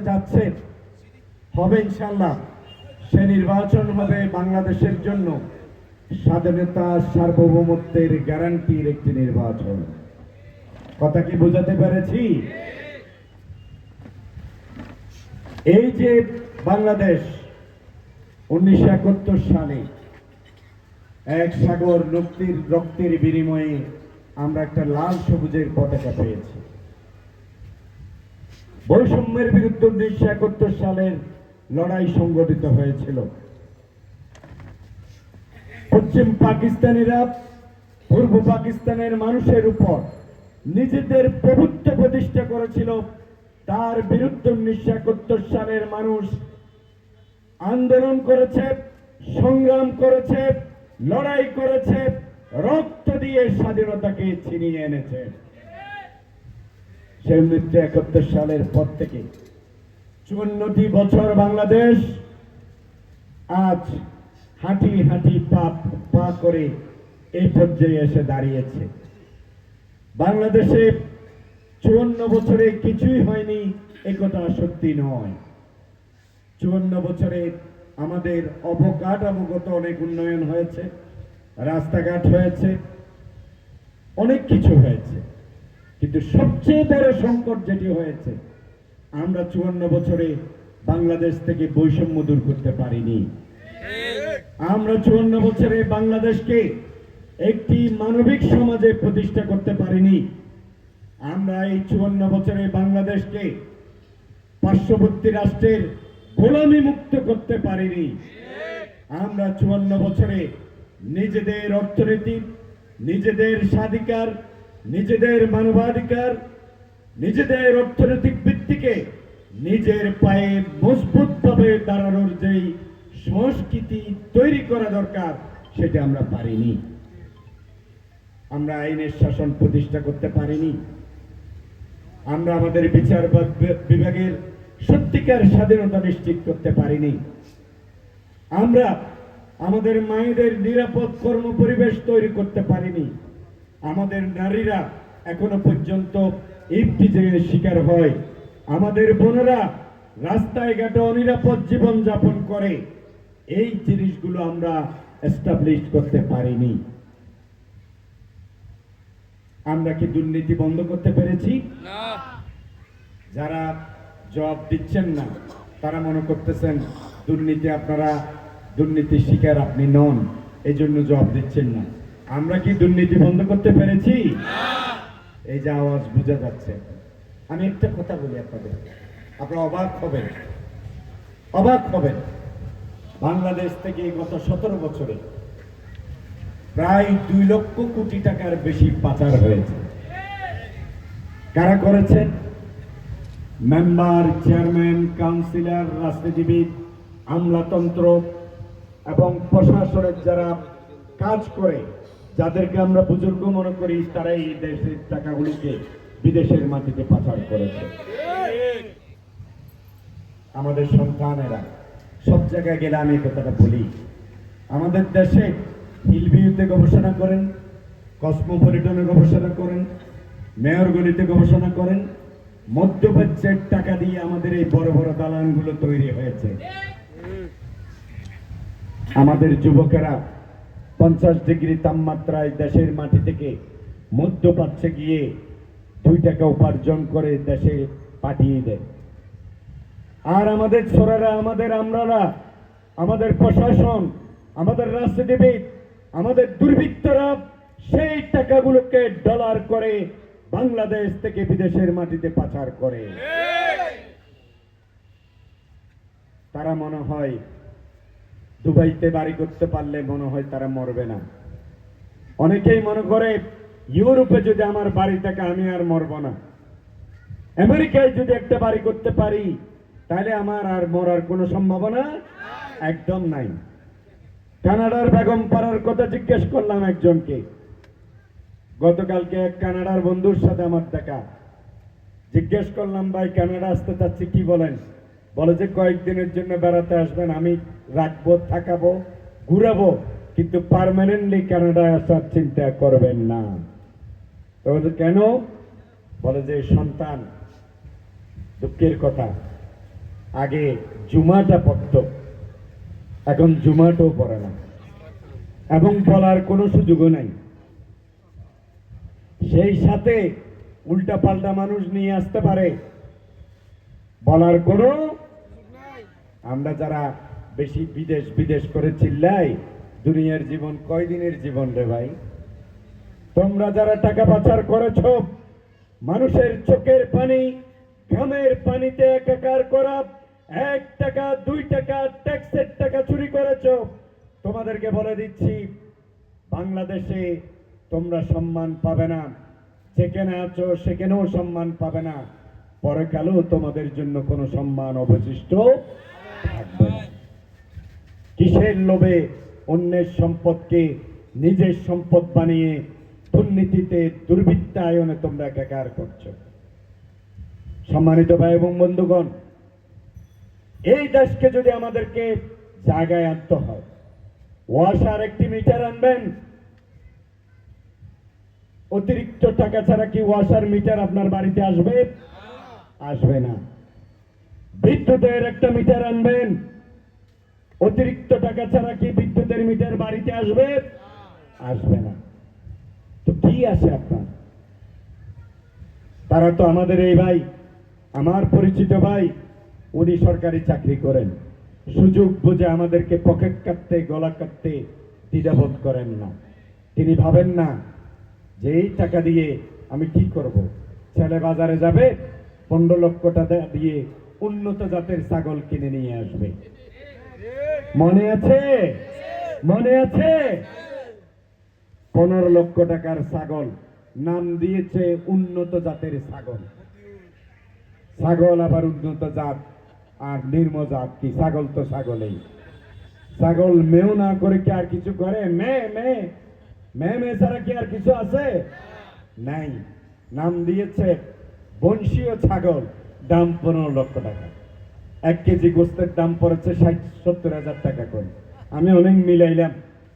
হতে যাচ্ছে, হবে ইনশাল্লাহ সে নির্বাচন হবে বাংলাদেশের জন্য। স্বাধীনতা সার্বভৌমত্বের গ্যারান্টির একটি নির্বাচন। কথা কি বোঝাতে পেরেছি? এই যে বাংলাদেশ উনিশশো একাত্তর সালে এক সাগর রক্তির রক্তের বিনিময়ে আমরা একটা লাল সবুজের পতাকা পেয়েছি। বৈষম্যের বিরুদ্ধে উনিশশো একাত্তর সালের লড়াই সংগঠিত হয়েছিল। পশ্চিম পাকিস্তানিরা পূর্ব পাকিস্তানের মানুষের উপর নিজেদের প্রভুত্ব প্রতিষ্ঠা করেছিল। তার বিরুদ্ধে উনিশশো একাত্তর সালের মানুষ আন্দোলন করেছে, সংগ্রাম করেছে, লড়াই করেছে, রক্ত দিয়ে স্বাধীনতাকে ছিনিয়ে এনেছে। সেই উনিশশো একাত্তর সালের পর থেকে চুয়ান্নটি বছর বাংলাদেশ আজ হাঁটি হাঁটি পা পা করে এই পর্যায়ে এসে দাঁড়িয়েছে। বাংলাদেশে চুয়ান্ন বছরে কিছুই হয়নি একথা সত্যি নয়। চুয়ান্ন বছরে আমাদের অবকাঠামোগত অনেক উন্নয়ন হয়েছে, রাস্তাঘাট হয়েছে, অনেক কিছু হয়েছে। কিন্তু সবচেয়ে বড় সংকট যেটি হয়েছে, আমরা চুয়ান্ন বছরে বাংলাদেশ থেকে বৈষম্য দূর করতে পারিনি। আমরা চুয়ান্ন বছরে বাংলাদেশকে একটি মানবিক সমাজে প্রতিষ্ঠা করতে পারিনি। আমরা এই চুয়ান্ন বছরে বাংলাদেশকে পার্শ্ববর্তী রাষ্ট্রের গোলামি মুক্ত করতে পারিনি। আমরা চুয়ান্ন বছরে নিজেদের অর্থনীতি, নিজেদের স্বাধিকার নিজেদের মানবাধিকার, নিজেদের অর্থনৈতিক ভিত্তিকে নিজের পায়ে মজবুতভাবে দাঁড়ানোর যেই সংস্কৃতি তৈরি করা দরকার, সেটা আমরা পারিনি। আমরা আইনের শাসন প্রতিষ্ঠা করতে পারিনি। আমরা আমাদের বিচার বিভাগের সত্যিকার স্বাধীনতা নিশ্চিত করতে পারিনি। আমরা আমাদের মায়েদের নিরাপদ কর্ম পরিবেশ তৈরি করতে পারিনি। আমাদের নারীরা এখনও পর্যন্ত ইফটিজের শিকার হয়। আমাদের বোনেরা রাস্তায় ঘাটে অনিরাপদ জীবন যাপন করে। এই জিনিসগুলো আমরা এস্টাবলিশ করতে পারিনি। আমরা কি দুর্নীতি বন্ধ করতে পেরেছি? যারা জব দিচ্ছেন না তারা মনে করতেছেন দুর্নীতি আপনারা দুর্নীতির শিকার আপনি নন। এই জন্য জবাব দিচ্ছেন না। আমরা কি দুর্নীতি বন্ধ করতে পেরেছি? এই যে আওয়াজ বোঝা যাচ্ছে। আমি একটা কথা বলি আপনাদের। আপনারা অবাক হবেন। অবাক হবেন। বাংলাদেশ থেকে গত সতেরো বছরে প্রায় দুই লক্ষ কোটি টাকার বেশি পাচার হয়েছে। কারা করেছেন? মেম্বার, চেয়ারম্যান, কাউন্সিলর রাজনীতিবিদ আমলাতন্ত্র এবং প্রশাসনের যারা কাজ করে যাদেরকে আমরা বুজুর্গ মনে করি তারা এই দেশের টাকাগুলিকে বিদেশের মাটিতে পাচার করেছে। আমাদের সন্তানেরা, সব জায়গায় গেলে আমি কথাটা বলি, আমাদের দেশে হিলভিউতে গবেষণা করেন, কসমোপলিটনে গবেষণা করেন মেয়রগুলিতে গবেষণা করেন, মধ্যপ্রাচ্যের টাকা দিয়ে আমাদের এই বড় বড় দালানগুলো তৈরি হয়েছে। আমাদের যুবকেরা পঞ্চাশ ডিগ্রি তাপমাত্রায় দেশের মাটি থেকে মধ্যপ্রাচ্যে গিয়ে দুই টাকা উপার্জন করে দেশে পাঠিয়ে দেয়। আর আমাদের ছোড়ারা আমাদের আমরারা আমাদের প্রশাসন আমাদের রাজনীতিবিদ আমাদের দুর্বৃত্তরা সেই টাকাগুলোকে ডলার করে বাংলাদেশ থেকে বিদেশের মাটিতে পাচার করে। তারা মনে হয় দুবাইতে বাড়ি করতে পারলে মনে হয় তারা মরবে না। অনেকেই মনে করে, ইউরোপে যদি আমার বাড়ি থাকে, আমি আর মরব না। আমেরিকায় যদি একটা বাড়ি করতে পারি, তাহলে আমার আর মরার কোনো সম্ভাবনা একদম নাই। কানাডার বেগম পাড়ার কথা জিজ্ঞেস করলাম একজনকে। গতকালকে এক কানাডার বন্ধুর সাথে আমার দেখা। জিজ্ঞেস করলাম, ভাই, কানাডা আসতে চাচ্ছি কি বলেন? বলে যে কয়েকদিনের জন্য বেড়াতে আসবেন, আমি রাখব, থাকাবো, ঘুরাবো, কিন্তু পার্মানেন্টলি কানাডায় আসার চিন্তা করবেন না। কেন? বলে যে সন্তান, দুঃখের কথা। আগে জুমাটা পড়ত, এখন জুমাটাও পড়ে না। এবং বলার কোনো সুযোগও নাই। সেই সাথে উল্টা পাল্টা মানুষ নিয়ে আসতে পারে। বলার কোনো আমরা যারা বেশি বিদেশ বিদেশ করে চিল্লাই, দুনিয়ার জীবন কয়দিনের জীবন রে ভাই? তোমরা যারা টাকা পাচার করেছ, মানুষের চোখের পানি, ঘামের পানিতে একাকার করা, এক টাকা, দুই টাকা, ট্যাক্সের টাকা চুরি করেছ, তোমাদেরকে বলে দিচ্ছি, বাংলাদেশে তোমরা সম্মান পাবে না। যেখানে আছো, সেখানেও সম্মান পাবে না। পরকালেও তোমাদের জন্য কোনো সম্মান অবশিষ্ট কিসের লোভে অন্যের সম্পদকে নিজের সম্পদ বানিয়ে দুর্নীতিতে দুর্বৃত্তায়নে তোমরা একাকার করছ? সম্মানিত ভাই এবং বন্ধুগণ, এই দেশকে যদি আমাদেরকে জায়গায় আনতে হয়, ওয়াসার একটি মিটার আনবেন, অতিরিক্ত টাকা ছাড়া কি ওয়াশার মিটার আপনার বাড়িতে আসবে? আসবে না। বিদ্যুতের একটা মিটার আনবেন। অতিরিক্ত টাকা ছাড়া কি বিদ্যুতের মিটার বাড়িতে আসবে? আসবে না। তো কি আছে আপনার? তারা তো আমাদের এই ভাই, আমার পরিচিত ভাই, উনি সরকারি চাকরি করেন। সুযোগ বুঝে আমাদেরকে পকেট কাটতে, গলা কাটতে দ্বিধাবোধ করেন না। তিনি ভাবেন না যে এই টাকা দিয়ে আমি কি করব? ছেলে বাজারে যাবে, পনেরো লক্ষ টাকা দিয়ে উন্নত জাতের ছাগল কিনে নিয়ে আসবে। মনে আছে? মনে আছে? পনেরো লক্ষ টাকার ছাগল। নাম দিয়েছে উন্নত জাতের ছাগল। ছাগল আবার উন্নত জাত আর নির্ম জাত কি? ছাগল তো ছাগলেই। ছাগল মেও না করে কি আর কিছু করে? মে মে মে মে ছাড়া কি আর কিছু আছে? নাই। নাম দিয়েছে বংশীয় ছাগল। দাম পনেরো লক্ষ টাকা। এক কেজি গোস্তের দাম পড়েছে ষাট, সত্তর হাজার টাকা করে। আমি অনেক মিলাইলাম।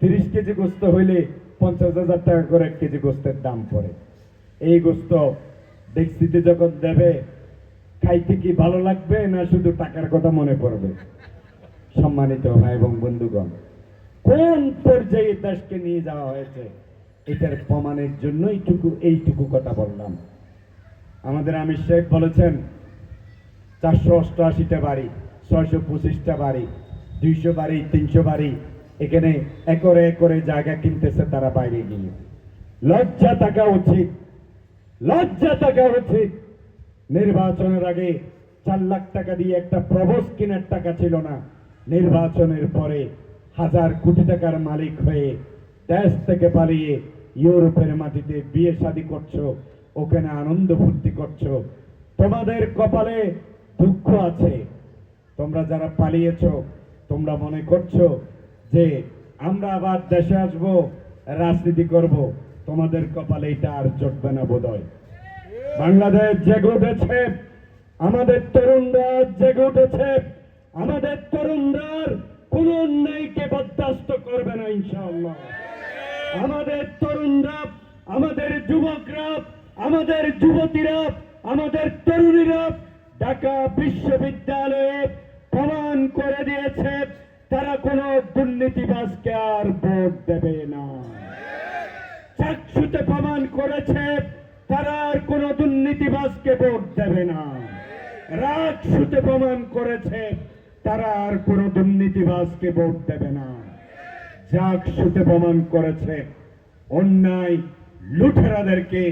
তিরিশ কেজি গোস্ত হইলে পঞ্চাশ হাজার টাকা করে এক কেজি গোস্তের দাম পড়ে। এই গোস্ত দেখছিতে যখন দেবে, খাইতে কি ভালো লাগবে না শুধু টাকার কথা মনে পড়বে? সম্মানিত ভাই এবং বন্ধুগণ, কোন পর্যায়ে দেশকে নিয়ে যাওয়া হয়েছে? এটার প্রমাণের জন্য এইটুকু এইটুকু কথা বললাম। আমাদের আমির শেখ বলেছেন চারশো অষ্টআশিটা বাড়ি, ছয়শো পঁচিশটা বাড়ি, দুইশো বাড়ি, তিনশো বাড়ি, এখানে একরে একরে জায়গা কিনতেছে তারা বাইরে গিয়ে। লজ্জা থাকা উচিত, লজ্জা থাকা উচিত। নির্বাচনের আগে চার লাখ টাকা দিয়ে একটা প্রবোজ কেনার টাকা ছিল না। নির্বাচনের পরে হাজার কোটি টাকার মালিক হয়ে দেশ থেকে পালিয়ে ইউরোপের মাটিতে বিয়ে শাদী করছ, ওখানে আনন্দ ফুর্তি করছ। তোমাদের কপালে দুঃখ আছে। তোমরা যারা পালিয়েছ, তোমরা মনে করছ যে আমরা আবার দেশে আসব, রাজনীতি করব, তোমাদের কপালে এটা আর জটবে না বোধহয়। বাংলাদেশ জেগে উঠেছে, আমাদের তরুণরা জেগে উঠেছে, আমাদের তরুণরা কোন অন্যায়কে বরদাস্ত করবে না ইনশাআল্লাহ। আমাদের তরুণরা, আমাদের যুবকরা, আমাদের যুবতীরা, আমাদের তরুণীরা ঢাকা বিশ্ববিদ্যালয়ে প্রমাণ করে দিয়েছে, তারা কোনো দুর্নীতিবাজকে আর ভোট দেবে না। চাকসুতে প্রমাণ করেছে, তারা আর কোন দুর্নীতিবাজকে ভোট দেবে না। রাজসুতে প্রমাণ করেছে, তারা আর কোন দুর্নীতিবাজকে ভোট দেবে না। জাকসুতে প্রমাণ করেছে, অন্যায় লুঠেরাদেরকে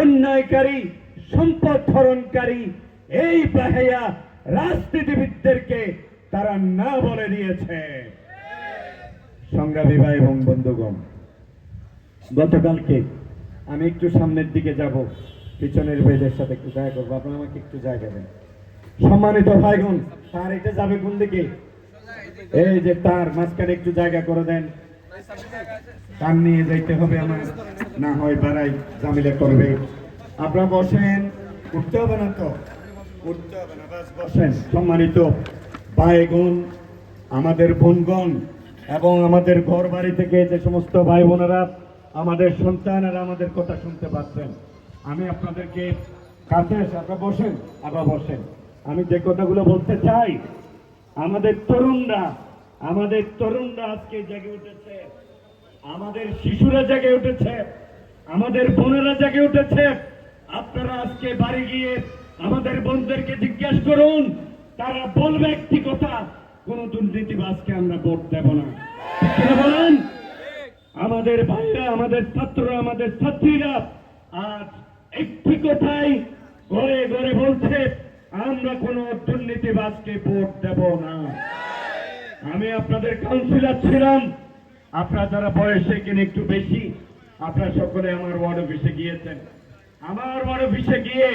অন্যায়কারী, সম্পদ হরণকারী এই বাহেয়া রাজনীতিবিদদেরকে তারা না বলে দিয়েছে। সংগ্রামী ভাই এবং বন্ধুগণ, গতকালকে আমি একটু সামনের দিকে যাব, পিছনের ভাইদের সাথে একটু দেখা করব। আপনারা আমাকে একটু জায়গা দেন। সম্মানিত ভাইগণ, তার এটা যাবে কোন দিকে? এই যে তার মাঝখানে একটু জায়গা করে দেন। তার নিয়ে যাইতে হবে আমার। না হয় বাড়াই জামিলে করবে। আপনারা বসেন, উঠতে হবে না তো। হবে না বাস বসেন সম্মানিত ভাইগণ, আমাদের বোনগণ এবং আমাদের ঘর বাড়ি থেকে যে সমস্ত ভাই বোনেরা আমাদের সন্তানেরা আমাদের কথা শুনতে পাচ্ছেন, আমি আপনাদেরকে কাছে এসে আপনারা বসেন আবার বসেন। আমি যে কথাগুলো বলতে চাই, আমাদের তরুণরা আমাদের তরুণরা আজকে জেগে উঠেছে। আমাদের শিশুরা জেগে উঠেছে, আমাদের বোনেরা জেগে উঠেছে। আপনারা আজকে বাড়ি গিয়ে আমাদের বন্ধুদেরকে জিজ্ঞেস করুন, তারা বলবে একটি কথা, কোন দুর্নীতিবাজকে আমরা ভোট দেব না। বলেন? আমাদের ভাইরা, আমাদের ছাত্ররা, আমাদের ছাত্রীরা আজ একটি কথাই ঘরে ঘরে বলছে, আমরা কোন দুর্নীতিবাজকে ভোট দেব না। আমি আপনাদের কাউন্সিলর ছিলাম, আপনারা যারা বয়সে কিনে একটু বেশি, আপনারা সকলে আমার ওয়ার্ড অফিসে গিয়েছেন। আমার ওয়ার্ড অফিসে গিয়ে